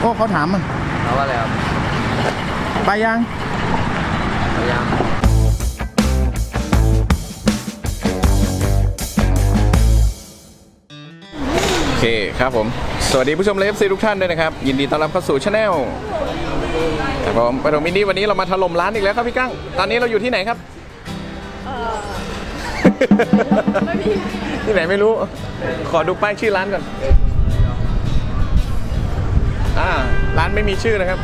โอ้เขาถามมันเอาว่าอะไรครับไปยังพยายามโอเคครับผม สวัสดีผู้ชมเลฟซีทุกท่านด้วยนะครับ ยินดีต้อนรับเข้าสู่ช anel ครับผมปฐมมินิวันนี้เรามาถล่มร้านอีกแล้วครับพี่กั้ง ตอนนี้เราอยู่ที่ไหนครับ ที่ไหนไม่รู้ ขอดูป้ายชื่อร้านก่อนานไม่มีชื่อนะครับ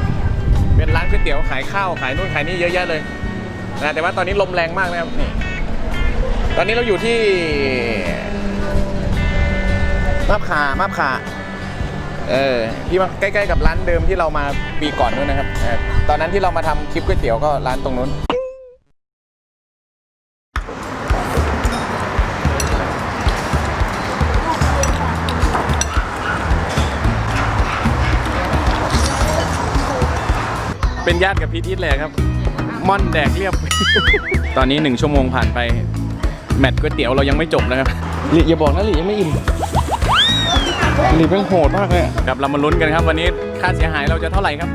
เป็นร้านก๋วยเตี๋ยวขายข้าวขายนู่นขายนี่เยอะแยะเลยนะแต่ว่าตอนนี้ลมแรงมากนะครับนี่ตอนนี้เราอยู่ที่มาบขามาบขาเออที่มาใกล้ๆกับร้านเดิมที่เรามาปีก่อนนู้นนะครับ ตอนนั้นที่เรามาทำคลิปก๋วยเตี๋ยวก็ร้านตรงนู้น เป็นญาติกับพีทอีทเลยครับ ม่อนแดกเรียบ ตอนนี้หนึ่งชั่วโมงผ่านไป แมตช์ก๋วยเตี๋ยวเรายังไม่จบนะครับ หลีอย่าบอกนะหลียังไม่อิ่มหลีเป็นโหดมากเลยอะครับเรามาลุ้นกันครับวันนี้ค่าเสียหายเราจะเท่าไหร่ครับ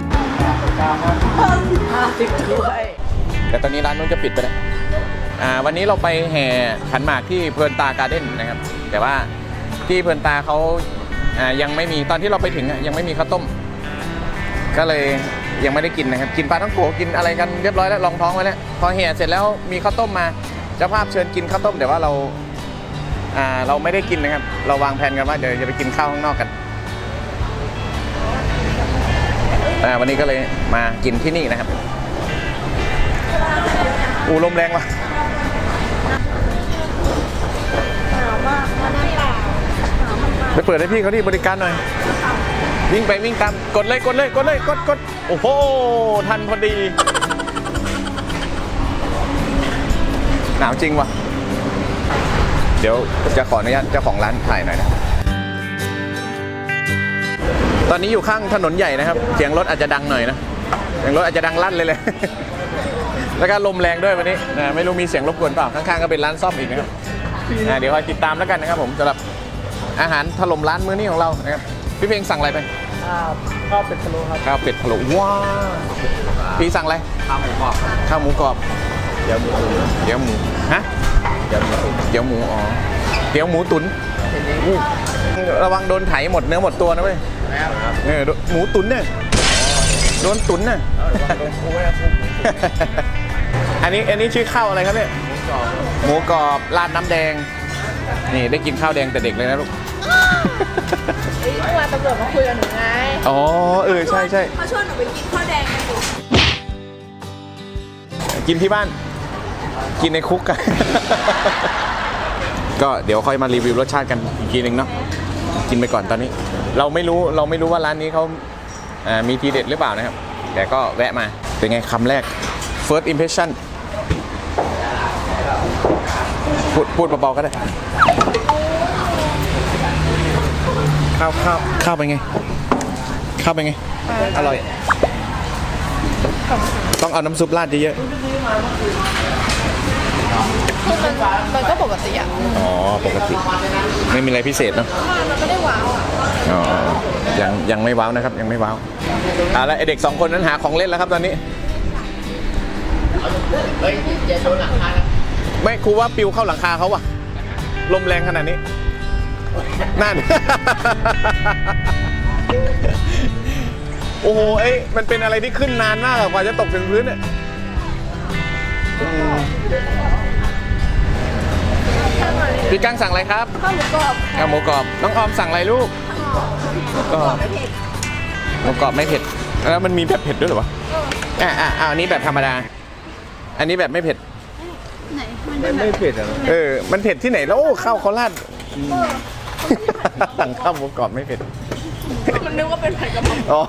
แต่ตอนนี้ร้านนู้นจะปิดไปแล้วอ่าวันนี้เราไปแห่ขันหมากที่เพลินตาการ์เด้นนะครับ แต่ว่าที่เพลินตาเขาอ่ายังไม่มีตอนที่เราไปถึงอะยังไม่มีข้าวต้ม ก็เลย ยังไม่ได้กินนะครับ กินปลาทั้งโกกินอะไรกันเรียบร้อยแล้วลองท้องไว้แล้วพอแห่เสร็จแล้วมีข้าวต้มมาเจ้าภาพเชิญกินข้าวต้มแต่ว่าเราอ่าเราไม่ได้กินนะครับ เราวางแผนกันว่าเดี๋ยวจะไปกินข้าวข้างนอกกันอ่าวันนี้ก็เลยมากินที่นี่นะครับอูลมแรงว่ะไปเปิดให้พี่เขาที่บริการหน่อย วิ่งไปวิ่งตามกดเลยกดเลยกดเลยกดกดโอ้โหทันพอดี หนาวจริงวะเดี๋ยวจะขออนุญาตเจ้าของร้านถ่ายหน่อยนะตอนนี้อยู่ข้างถนนใหญ่นะครับ เสียงรถอาจจะดังหน่อยนะเสียงรถอาจจะดังลั่นเลยเลยแล้วก็ลมแรงด้วยวันนี้นะไม่รู้มีเสียงรบกวนเปล่าข้างๆก็เป็นร้านซ่อมอีกนะครับอ่าเดี๋ยวคอยติดตามแล้วกันนะครับผมสำหรับอาหารถล่มร้านมื้อนี้ของเรานะครับพี่เพลงสั่งอะไรไป ข้าวเป็ดพะโล้ครับข้าวเป็ดพะโล้ว้าวพี่สั่งอะไรข้าวหมูกรอบข้าวหมูกรอบเดี๋ยวหมูตุ๋นเดี๋ยวหมูฮะเดี๋ยวหมูตุ๋นเดี๋ยวหมูอ๋อเดี๋ยวหมูตุ๋นอู้ระวังโดนไถหมดเนื้อหมดตัวนะเว้ยแล้วครับเออโดนหมูตุ๋นเนี่ยโดนตุ๋นน่ะลงคูไว้ครับอันนี้อันนี้ชื่อข้าวอะไรครับเนี่ยหมูกรอบหมูกรอบราดน้ำแดง นี่ได้กินข้าวแดงแต่เด็กเลยนะลูก เฮ้ยเมื่อวานตำรวจมาคุยกับหนูไงอ๋อเออใช่ใช่เขาชวนหนูไปกินข้าวแดงกันอยู่กินที่บ้าน กินในคุกกัน ก็เดี๋ยวค่อยมารีวิวรสชาติกันอีกทีหนึ่งเนาะกินไปก่อนตอนนี้ เราไม่รู้เราไม่รู้ว่าร้านนี้เขาอ่ามีทีเด็ดหรือเปล่านะครับ แต่ก็แวะมาเป็นไงคำแรก first impression พูดพูดเบาๆก็ได้ ข้าวข้าวข้าวเป็นไง ข้าวเป็นไง อร่อย ต้องเอาน้ำซุปราดเยอะคือมันมันก็ปกติอะๆอ๋อ ปกติ ไม่มีอะไรพิเศษเนอะมันไม่ได้ว้าวอะอ๋อยังยังไม่ว้าวนะครับยังไม่ว้าวอ่าแล้วไอเด็กสองคนนั้นหาของเล่นแล้วครับตอนนี้เฮ้ยอย่าโดนหลังคานะไม่ครูว่าปิวเข้าหลังคาเขาว่ะลมแรงขนาดนี้ นั่น โอ้โห เอ้ยมันเป็นอะไรที่ขึ้นนานมากอะกว่าจะตกถึงพื้นเนี่ยอืมพี่กั้งสั่งอะไรครับข้าวหมูกรอบข้าวหมูกรอบ น้องออมสั่งอะไรลูก ก็ ไม่เผ็ดหมูกรอบไม่เผ็ด แล้วมันมีแบบเผ็ดด้วยเหรอวะอ่าอ่าอ่าอันนี้แบบธรรมดา อันนี้แบบไม่เผ็ดไม่ไม่เผ็ดอะเออ มันเผ็ดที่ไหนแล้วโอ้ข้าวโคราช สั่งข้าวหมูกรอบไม่เผ็ด มันนึกว่าเป็นผัดกะเพราอ๋อ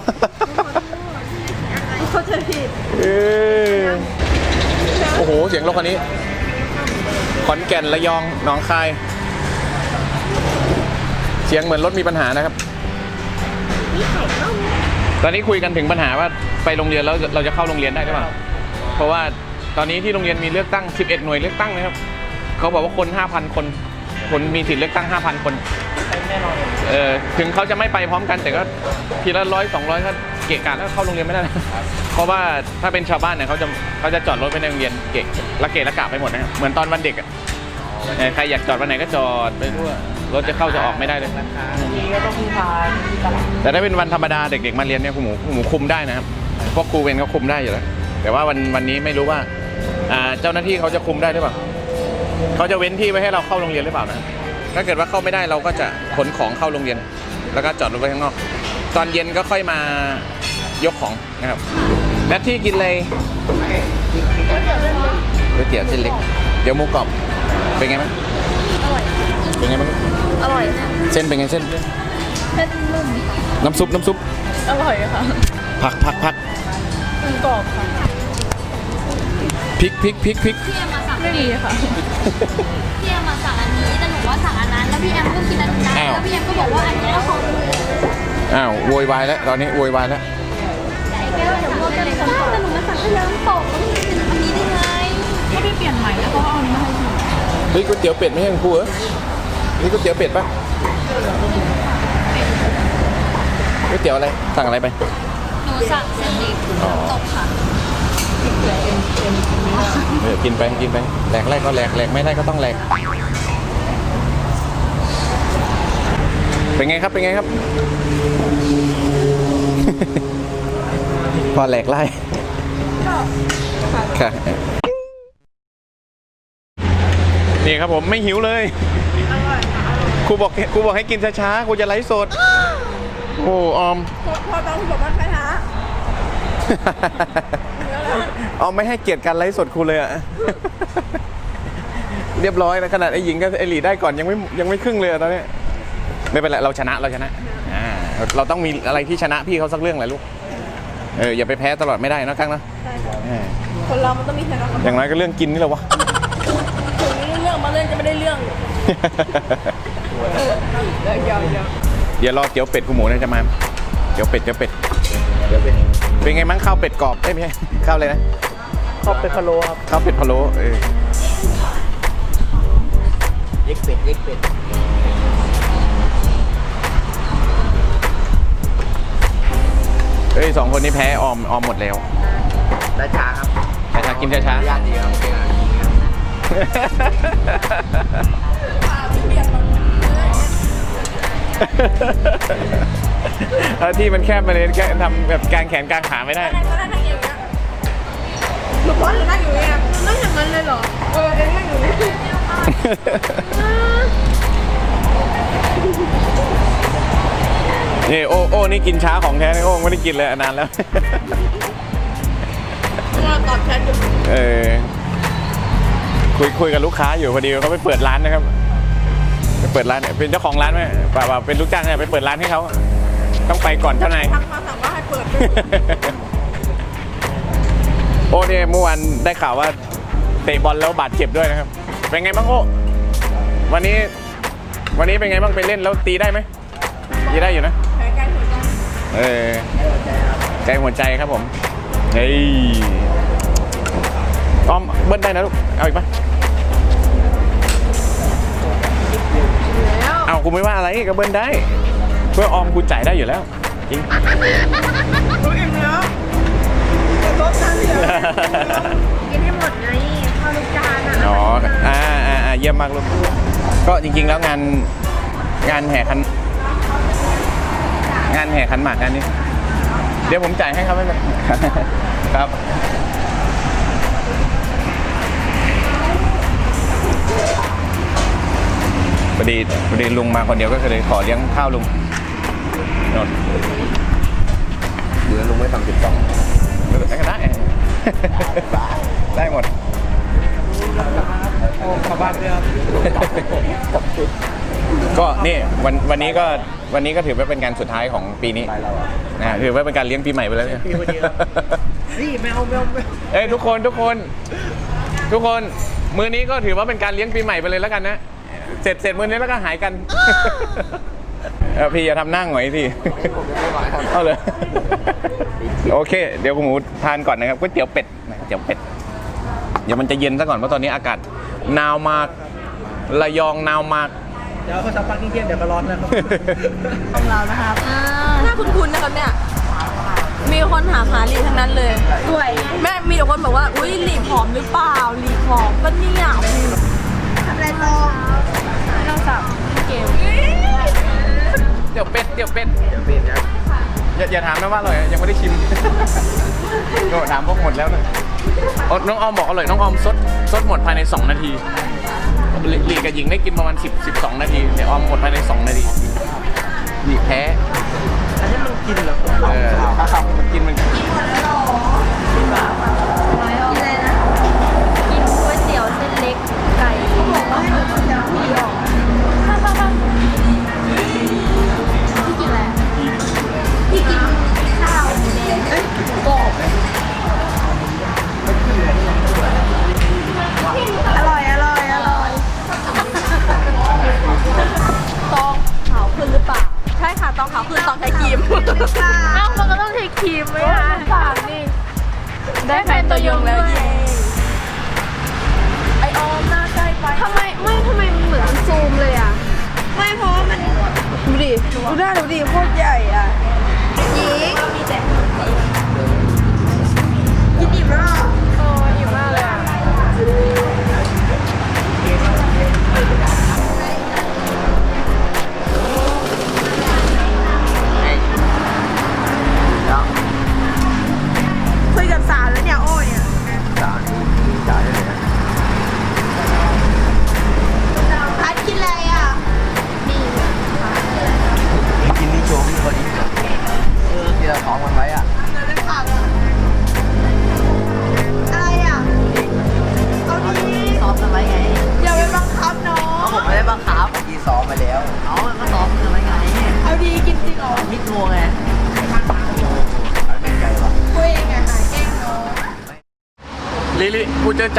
เขาจะผิดเออโอ้โห เสียงรถคันนี้ ขอนแก่นระยองหนองคาย เสียงเหมือนรถมีปัญหานะครับ ตอนนี้คุยกันถึงปัญหาว่าไปโรงเรียนแล้วเราจะเข้าโรงเรียนได้หรือเปล่า เพราะว่าตอนนี้ที่โรงเรียนมีเลือกตั้ง 11 หน่วยเลือกตั้งนะครับ เขาบอกว่าคน 5,000 คน คนมีสิทธิ์เลือกตั้ง 5,000คนใช้แมแน่นอนเออถึงเขาจะไม่ไปพร้อมกันแต่ก็ทีละร้อยสองร้อยก็เกะกะแล้วเข้าโรงเรียนไม่ได้นะเพราะว่าถ้าเป็นชาวบ้านเนี่ยเขาจะเขาจะจอดรถไว้ในโรงเรียนเกะละเกะละกะไปหมดนะครับเหมือนตอนวันเด็กอะเออใครอยากจอดวันไหนก็จอดไปทั่วรถจะเข้าจะออกไม่ได้เลย นี่ก็ต้องพึ่งพาที่ตลาดแต่ถ้าเป็นวันธรรมดาเด็กๆมาเรียนเนี่ยครูหมูครูหมูคุมได้นะครับพวกครูเวรเขาคุมได้อยู่แล้วแต่ว่าวันวันนี้ไม่รู้ว่าอ่าเจ้าหน้าที่เขาจะคุมได้หรือเปล่า เขาจะเว้นที่ไว้ให้เราเข้าโรงเรียนหรือเปล่านะ ถ้าเกิดว่าเข้าไม่ได้เราก็จะขนของเข้าโรงเรียน แล้วก็จอดรถไว้ข้างนอก ตอนเย็นก็ค่อยมายกของนะครับ และที่กินเลยก๋วยเตี๋ยวเส้นเล็ก เดี๋ยวหมูกรอบ เป็นไงบ้างอร่อย เป็นไงบ้าง อร่อยนะเส้นเป็นไงเส้น เส้นนุ่ม น้ำซุปน้ำซุป อร่อยค่ะ ผักผักผักมันกรอบค่ะพริกพริกพริกพริก พี่แอมมาสั่งไม่ดีค่ะพี่แอมมาสั่งอันนี้แต่หนูว่าสั่งอันนั้น แล้วพี่แอมก็กินอันนั้นอ้าว แล้วพี่แอมก็บอกว่าอันนี้เราของหนูอ้าวโวยวายแล้วตอนนี้โวยวายแล้วแต่ไอ้แก้วเดี๋ยวพวกกันเลยก็แต่หนูมาสั่งให้น้ำตกแล้วมันเป็นอันนี้ได้ไงก็พี่เปลี่ยนใหม่แล้วเขาเอาอันนี้มาให้ชิมเฮ้ยก๋วยเตี๋ยวเป็ดไม่ใช่ของครูเหรอนี่ก๋วยเตี๋ยวเป็ดปะก๋วยเตี๋ยวอะไรสั่งอะไรไปหนูสั่งเส้นเล็กตกค่ะ เออกินไปกินไปแหลกแรกก็แหลกแหลกไม่ได้ก็ต้องแหลกเป็นไงครับเป็นไงครับ พอแหลกไล่ค่ะนี่ครับผมไม่หิวเลยครูบอกครูบอกให้กินช้าๆครูจะไลฟ์สดโอ้ออมพอตอนที่บอกว่าช้า เอาไม่ให้เกียรติการไลฟ์สดครูเลยอะเรียบร้อยนะขนาดไอ้หญิงกับไอ้หลีได้ก่อนยังไม่ยังไม่ครึ่งเลยอะตอนนี้ไม่เป็นไรเราชนะเราชนะอ่าเราต้องมีอะไรที่ชนะพี่เขาสักเรื่องแหละลูกเอออย่าไปแพ้ตลอดไม่ได้นะครั้งนะเออๆคนเรามันต้องมีชนะกับอย่างไรก็เรื่องกินนี่แหละวะถึงเรื่องมาเล่นจะไม่ได้เรื่องเออเดี๋ยวเดี๋ยวเดี๋ยวเดี๋ยวรอเกี๊ยวเป็ดกูหมูนะจะมาเกี๊ยวเป็ดเกี๊ยวเป็ด เป็นไงมั้งข้าวเป็ดกรอบเอ้ยไม่ใช่ข้าวอะไรนะ ชอบเป็นพะโล้ครับข้าวเป็ดพะโล้เออเย็กเป็ดเย็กเป็ดเอ้ยสองคนนี้แพ้ออมออมหมดแล้วราชาครับช้าๆกินช้าๆญาติดีครับเป็นอะไรดีครับเออที่มันแคบมาเลยแค่ทำแบบกางแขนกางขาไม่ได้นั่งก็นั่งอย่างเงี้ย หนูว่าหนูนั่งอยู่เนี่ยหนูนั่งอย่างนั้นเลยเหรอ เออเองนั่งอยู่นี่นี่โอ้โอ้นี่กินช้าของแท้นี่โอ้ไม่ได้กินเลยนานแล้ว เราตอบแชทอยู่เออคุยคุยกับลูกค้าอยู่พอดีเขาไปเปิดร้านนะครับไปเปิดร้านเป็นเจ้าของร้านไหมเปล่าเปล่าเป็นลูกจ้างเนี่ยไปเปิดร้านให้เขาต้องไปก่อนเจ้านาย ทักมาสั่งว่าให้เปิดด้วย โอ้เนี่ยเมื่อวานได้ข่าวว่าเตะบอลแล้วบาดเจ็บด้วยนะครับ เป็นไงบ้างโอ้วันนี้วันนี้เป็นไงบ้างไปเล่นแล้วตีได้ไหมตีได้อยู่นะแผลการหัวใจเออใจหัวใจครับผมเฮ้ยอ้อมเบิ้ลได้นะลูกเอาอีกปะเอากูไม่ว่าอะไรก็เบิ้ลได้ เพื่อออมกูจ่ายได้อยู่แล้วจริง กินให้หมดไงข้าวลูกจานอะอ๋ออ่าอ่าอ่าเยี่ยมมากลูกก็จริง ๆ แล้วงานงานแห่ขัน งานแห่ขันหมากงานนี้เดี๋ยวผมจ่ายให้ครับไม่เป็นไรครับพอดีพอดีลุงมาคนเดียวก็เลยขอเลี้ยงข้าวลุงนนเดือนลุงไม่ทำสิบสองได้ก็ได้ ได้หมดโอ้ขอบ้านด้วยครับก็นี่วันวันนี้ก็วันนี้ก็ถือว่าเป็นการสุดท้ายของปีนี้ไปแล้วอะนะถือว่าเป็นการเลี้ยงปีใหม่ไปแล้วเนี่ยปีพอดีครับนี่แมวแมวแมวเอ้ยทุกคนทุกคน ทุกคนมือนี้ก็ถือว่าเป็นการเลี้ยงปีใหม่ไปเลยแล้วกันนะเสร็จเสร็จมือนี้แล้วก็หายกัน เออพี่อย่าทำหนั่งหน่อยพี่ผมยังไม่ไหวครับเอาเลยโอเค เดี๋ยวคุณหมูทานก่อนนะครับก๋วยเตี๋ยวเป็ดนะก๋วยเตี๋ยวเป็ด เดี๋ยวมันจะเย็นซะก่อนเพราะตอนนี้อากาศหนาวมากระยองหนาวมาก เดี๋ยวเขาสักพักเที่ยงๆเดี๋ยวก็ร้อนแล้วครับของเรานะครับหน้าคุ้นๆนะครับเนี่ยมีคนถามหาลีทั้งนั้นเลยสวยแม่มีแต่คนบอกว่า อุ้ยลีผอมหรือเปล่าลีผอมก็เนี่ยทำอะไรต่อไม่ต้องสับ อย่าอย่าถามนะว่าอร่อยยังไม่ได้ชิม โดถามพวกหมดแล้วนะอ๋อน้องออมบอกอร่อยน้องออมซดซดหมดภายใน 2 นาทีลีลีกับหญิงได้กินประมาณ10 12 นาทีแต่ออมหมดภายใน 2 นาทีหลีแพ้อันนี้มันกินเหรอเออมันกินมันกินอะไรนะกินก๋วยเตี๋ยวเส้นเล็กไก่เขาบอกว่าให้ก๋วยเตี๋ยวพี่ออ ต้องขาวคือต้องใช้ครีมเอ้ามันก็ต้องใช้ครีมไหมคะปากนี่ ได้แฟนตัวยงแล้วเย้ไอออมหน้าใกล้ไปทำไมไม่ทำไมมันเหมือนซูมเลยอะ ไม่เพราะว่ามันดูดิดูหน้าดูดิโคตรใหญ่อะ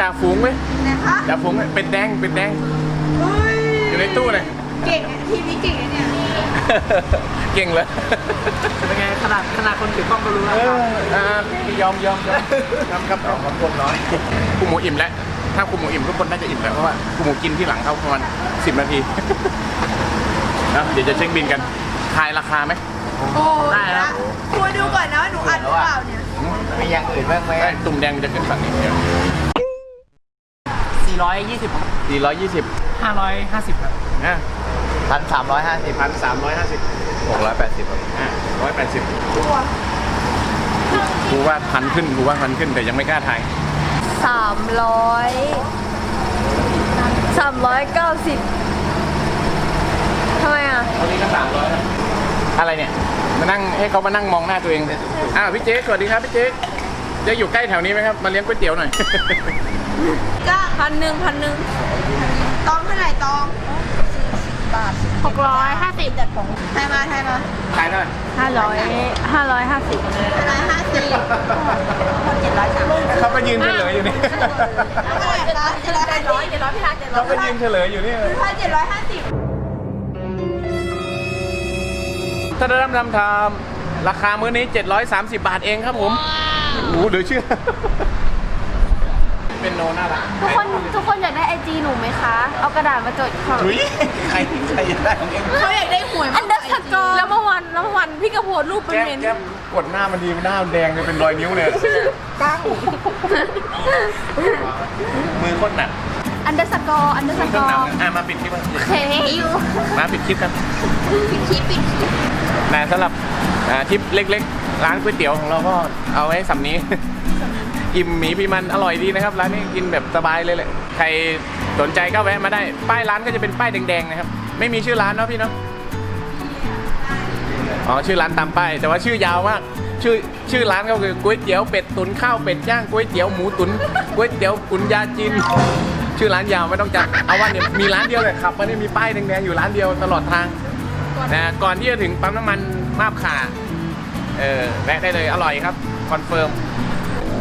จอจ่าฝูงไหมนะคะจ่าฝูงไหมเป็นแดงเป็นแดงเฮ้ยอยู่ในตู้เลยเก่งอะทีมนี้เก่งอะเนี่ยเก่งเลยเป็นไงขนาดขนาดคนถือกล้องก็รู้แล้วเอออ่ายอมยอมยอมยอมครับของคนน้อยคุณหมูอิ่มแล้วถ้าคุณหมูอิ่มทุกคนน่าจะอิ่มแล้วเพราะว่าคุณหมูกินที่หลังเขาประมาณสิบนาทีนะเดี๋ยวจะเช็คบินกันทายราคาไหมโอ้ได้แล้วคุยดูก่อนนะว่าหนูอัดหรือเปล่าเนี่ยมีอย่างอื่นบ้างไหมไอ้ตุ่มแดงมันจะขึ้นฝั่งนี้เดียว 420ครับสี่ร้อยยี่สิบ550 ครับ นะพันสามร้อยห้าสิบพันสามร้อยห้าสิบหกร้อยแปดสิบครับอะร้อยแปดสิบกูว่าพันขึ้นกูว่าพันขึ้นแต่ยังไม่กล้าทายสามร้อยสามร้อยเก้าสิบทำไมอะ ตอนนี้ก็สามร้อยอะไรเนี่ย มานั่งให้เขามานั่งมองหน้าตัวเองอ้าวพี่เจ๊สวัสดีครับพี่เจ๊จะอยู่ใกล้แถวนี้ไหมครับ มาเลี้ยงก๋วยเตี๋ยวหน่อย ก็พันหนึ่งพันหนึ่งตองเท่าไหร่ตองบาทหกร้อยห้าสิบไทยมาไทยมาขายเท่าไหร่ห้าร้อยห้าร้อยห้าสิบเท่าไหร่ห้าสิบเจ็ดร้อยสามสิบเขาก็ยืนเฉลยอยู่นี่เท่าไหร่คะเจ็ดร้อยเจ็ดร้อยเจ็ดร้อยพี่รักเจ็ดร้อเขายก็ยืนเฉลยอยู่นี่พันเจ็ดร้อยห้าสิบถ้าได้รำทำทำราคามื้อนี้ 730 บาทเองครับผมโอ้โหเหลือเชื่อ เป็นโนน่ารักทุกคนทุกคนอยากได้ไอจีหนูไหมคะ เอากระดาษมาจดค่ะถุยใครใครจะได้เองเขาอยากได้หวยอันเดอร์สกอร์แล้วเมื่อวันแล้วเมื่อวันพี่กระโพดรูปเป็นแก้มเมนแก้มกดหน้ามันดีหน้ามันแดงเลยเป็นรอยนิ้วเลยตั้งมือโคตรหนักอันเดอร์สกอร์อันเดอร์สมือกโคตรอหนักร์อะมาปิดคลิปกันเฮ้ยยูมาปิดคลิปกันปิดคลิปปิดคลิปนะสำหรับอ่าทริปเล็ก ๆ ร้านก๋วยเตี๋ยวของเราก็เอาไว้สำนี้ อิ่มหมีพีมันอร่อยดีนะครับร้านนี้กินแบบสบายเลยแหละใครสนใจก็แวะมาได้ ป้ายร้านก็จะเป็นป้ายแดงๆนะครับ ไม่มีชื่อร้านเนาะพี่เนาะอ๋อชื่อร้านตามป้ายแต่ว่าชื่อยาวมากชื่อชื่อร้านก็คือก๋วยเตี๋ยวเป็ดตุ๋นข้าวเป็ดย่างก๋วยเตี๋ยวหมูตุ๋นก๋วยเตี๋ยวกุนยาจีนชื่อร้านยาวไม่ต้องจำเอาว่าเนี่ยมีร้านเดียวเลยขับมาเนี่ยมีป้ายแดงๆอยู่ร้านเดียวตลอดทางนะก่อนที่จะถึงปั๊มน้ำมันมาบขาเออแวะได้เลยอร่อยครับคอนเฟิร์ม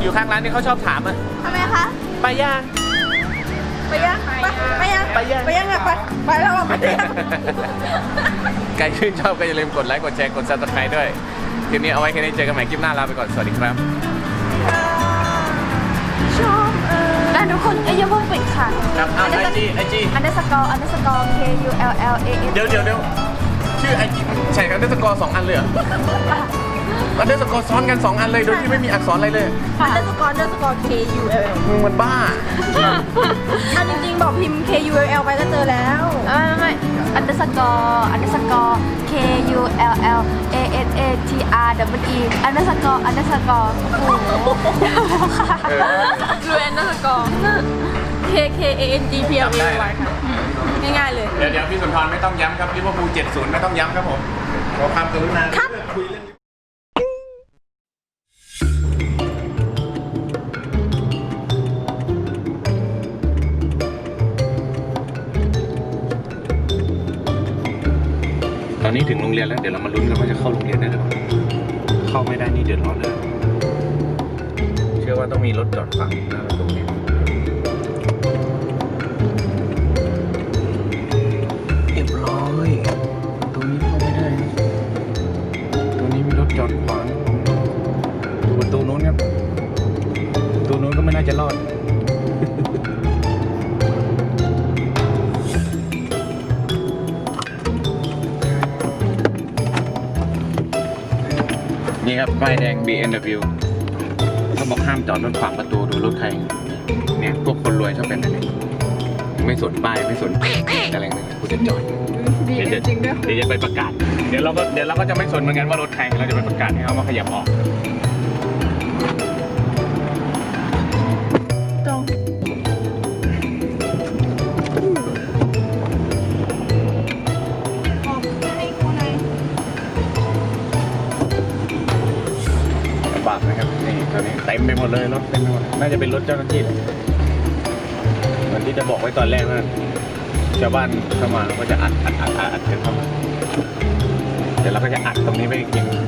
อยู่ข้างร้านนี่เขาชอบถามอะทำไมคะ ไปย่าง ไปยังไปไปยังไปยัง ไปยังอะไปไปแล้วอะไปยังใครชื่นชอบก็อย่าลืมกดไลค์กดแชร์กด subscribe ด้วยคลิปนี้เอาไว้แค่นี้เจอกันใหม่คลิปหน้าลาไปก่อนสวัสดีครับชอบเออได้ทุกคนเอ้ยอย่าเพิ่งปิดค่ะ ครับเอาไอจีไอจี อันเดอร์สกอร์อันเดอร์สกอร์ K U L L A N เดี๋ยวเดี๋ยวเดี๋ยวชื่อไอจีใช่กันเดอร์สกอร์สองอันเลยเหรอ อันเดอร์สกอร์ซ้อนกันสองอันเลย โดยที่ไม่มีอักษรอะไรเลย อันเดอร์สกอร์อันเดอร์สกอร์ K U L L มึงมันบ้า อันจริงๆ บอกพิมพ์ K U L L ไปก็เจอแล้ว ไม่ไม่ไม่อันเดอร์สกอร์อันเดอร์สกอร์ K U L L A N A T R W E อันเดอร์สกอร์อันเดอร์สกอร์โอ้โหเออดูอันเดอร์สกอร์ K K A N G P L A Y ค่ะง่ายๆเลย เดี๋ยวเดี๋ยวพี่สุนทรไม่ต้องย้ำครับลิเวอร์พูล70 ไม่ต้องย้ำครับผม ขอความกรุณาคุยเรื่อ นนี้ถึงโรงเรียนแล้ว เดี๋ยวเรามาลุ้นกันว่าจะเข้าโรงเรียนได้หรือเปล่าเข้าไม่ได้นี่เดือดร้อนเลย เชื่อว่าต้องมีรถจอดขวางหน้าประตูเนี่ยเรียบร้อยตัวนี้เข้าไม่ได้นะตัวนี้มีรถจอดขวางประตูนู้นครับประตูนู้นก็ไม่น่าจะรอด นี่ครับป้ายแดง BMW เขาบอกห้ามจอดรถขวางประตูดูรถใคร เนี่ยพวกคนรวยชอบเป็นแบบนี้ไม่สนป้ายไม่สนอะไรเลยกูจะจอดดีจริงด้วยเดี๋ยวจะไปประกาศ เดี๋ยวเราก็เดี๋ยวเราก็จะไม่สนเหมือนกันว่ารถใครเราจะไปประกาศให้เขามาขยับออก ตอนนี้เต็มไปหมดเลยรถเต็มไปหมดน่าจะเป็นรถเจ้าหน้าที่เลยเหมือนที่จะบอกไว้ตอนแรกว่าชาวบ้านเข้ามาก็จะอัดอัดอัดอัดอัดกันเข้ามาเดี๋ยวเราก็จะอัดตรงนี้ไปอีกทีนึง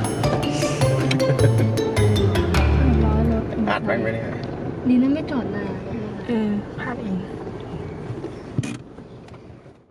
อัดแม่งไปนี่ดีนะไม่จอดนานเออพลาดเอง